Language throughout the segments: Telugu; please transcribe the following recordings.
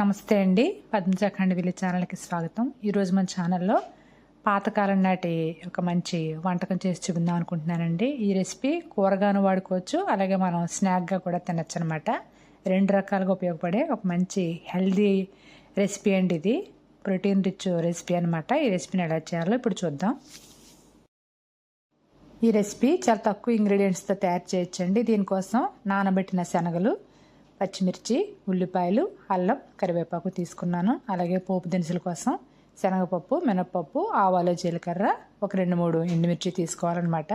నమస్తే అండి. పద్మజాఖండ్ విలేజ్ ఛానల్కి స్వాగతం. ఈరోజు మన ఛానల్లో పాతకాలం నాటి ఒక మంచి వంటకం చేసి చూపిందాం అనుకుంటున్నానండి. ఈ రెసిపీ కూరగాను వాడుకోవచ్చు అలాగే మనం స్నాక్గా కూడా తినచ్చు అనమాట రెండు రకాలుగా ఉపయోగపడే ఒక మంచి హెల్దీ రెసిపీ అండి ఇది. ప్రోటీన్ రిచ్ రెసిపీ అనమాట ఈ రెసిపీని ఎలా చేయాలో ఇప్పుడు చూద్దాం. ఈ రెసిపీ చాలా తక్కువ ఇంగ్రీడియంట్స్తో తయారు చేయొచ్చండి. దీనికోసం నానబెట్టిన శనగలు పచ్చిమిర్చి ఉల్లిపాయలు అల్లం కరివేపాకు తీసుకున్నాను. అలాగే పోపు దినుసుల కోసం శనగపప్పు మినప్పప్పు ఆవాలు జీలకర్ర ఒక రెండు మూడు ఎండుమిర్చి తీసుకోవాలన్నమాట.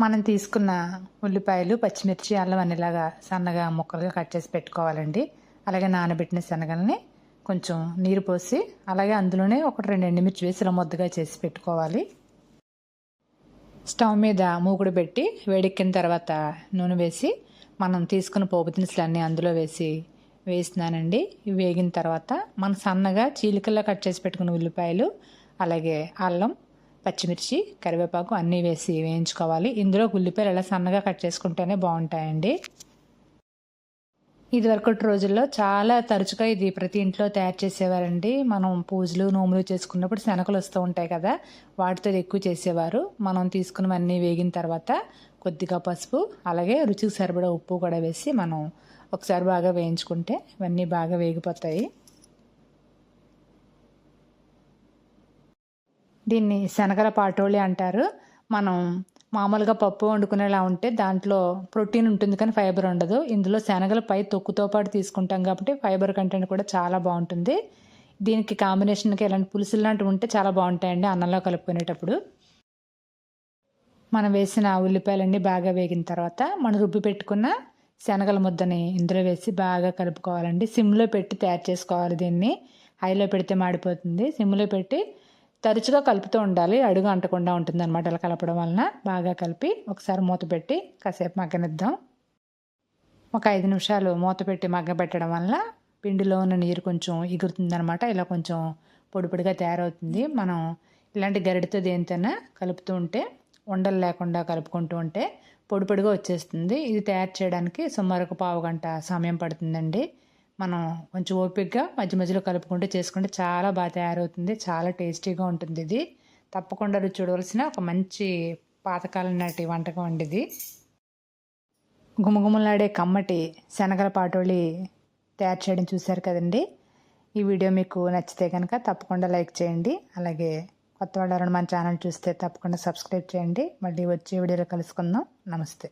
మనం తీసుకున్న ఉల్లిపాయలు పచ్చిమిర్చి అల్లం అనేలాగా సన్నగా ముక్కలుగా కట్ చేసి పెట్టుకోవాలండి. అలాగే నానబెట్టిన శనగల్ని కొంచెం నీరు పోసి అలాగే అందులోనే ఒకటి రెండు ఎండుమిర్చి వేసి ఇలా ముద్దగా చేసి పెట్టుకోవాలి. స్టవ్ మీద మూకుడు పెట్టి వేడెక్కిన తర్వాత నూనె వేసి మనం తీసుకున్న పోపు దినుసులు అన్నీ అందులో వేసి వేసినానండి. ఇవి వేగిన తర్వాత మనం సన్నగా చీలికల్లో కట్ చేసి పెట్టుకున్న ఉల్లిపాయలు అలాగే అల్లం పచ్చిమిర్చి కరివేపాకు అన్నీ వేసి వేయించుకోవాలి. ఇందులో ఉల్లిపాయలు ఎలా సన్నగా కట్ చేసుకుంటేనే బాగుంటాయండి. ఇదివరకటి రోజుల్లో చాలా తరచుగా ఇది ప్రతి ఇంట్లో తయారు చేసేవారండి. మనం పూజలు నోములు చేసుకున్నప్పుడు శనకలు వస్తూ ఉంటాయి కదా వాటితో ఎక్కువ చేసేవారు. మనం తీసుకున్నవన్నీ వేగిన తర్వాత కొద్దిగా పసుపు అలాగే రుచికి సరిపడా ఉప్పు కూడా వేసి మనం ఒకసారి బాగా వేయించుకుంటే ఇవన్నీ బాగా వేగిపోతాయి. దీన్ని శనగల పాటోళి అంటారు. మనం మామూలుగా పప్పు వండుకునేలా ఉంటే దాంట్లో ప్రోటీన్ ఉంటుంది కానీ ఫైబర్ ఉండదు. ఇందులో శనగల పై తొక్కుతో పాటు తీసుకుంటాం కాబట్టి ఫైబర్ కంటెంట్ కూడా చాలా బాగుంటుంది. దీనికి కాంబినేషన్కి ఇలాంటి పులుసులు లాంటివి ఉంటే చాలా బాగుంటాయండి అన్నంలో కలుపుకునేటప్పుడు. మనం వేసిన ఉల్లిపాయలన్నీ బాగా వేగిన తర్వాత మనం రుబ్బి పెట్టుకున్న శనగల ముద్దని ఇందులో వేసి బాగా కలుపుకోవాలండి. సిమ్లో పెట్టి తయారు చేసుకోవాలి దీన్ని. హైలో పెడితే మాడిపోతుంది. సిమ్లో పెట్టి తరచుగా కలుపుతూ ఉండాలి. అడుగు అంటకుండా ఉంటుంది అనమాట ఇలా కలపడం వలన. బాగా కలిపి ఒకసారి మూత పెట్టి కాసేపు మగ్గనిద్దాం. ఒక ఐదు నిమిషాలు మూత పెట్టి మగ్గబెట్టడం వల్ల పిండిలో ఉన్న నీరు కొంచెం ఎగురుతుందనమాట ఇలా కొంచెం పొడి పొడిగా తయారవుతుంది. మనం ఇలాంటి గరిటతో దేనితోనే కలుపుతూ ఉంటే ఉండలు లేకుండా కలుపుకుంటూ ఉంటే పొడి పొడిగా వచ్చేస్తుంది. ఇది తయారు చేయడానికి సుమారు ఒక పావు గంట సమయం పడుతుందండి. మనం కొంచెం ఓపికగా మధ్య మధ్యలో కలుపుకుంటూ చేసుకుంటే చాలా బాగా తయారవుతుంది. చాలా టేస్టీగా ఉంటుంది ఇది. తప్పకుండా రుచి చూడవలసిన ఒక మంచి పాతకాలం నాటి వంటకం అండి ఇది. గుమగుమలాడే కమ్మటి శనగల పాటోళి తయారు చేయడం చూశారు కదండి. ఈ వీడియో మీకు నచ్చితే కనుక తప్పకుండా లైక్ చేయండి. అలాగే కొత్త వాళ్ళు మన ఛానల్ చూస్తే తప్పకుండా సబ్స్క్రైబ్ చేయండి. మళ్ళీ వచ్చే వీడియోలో కలుసుకుందాం. నమస్తే.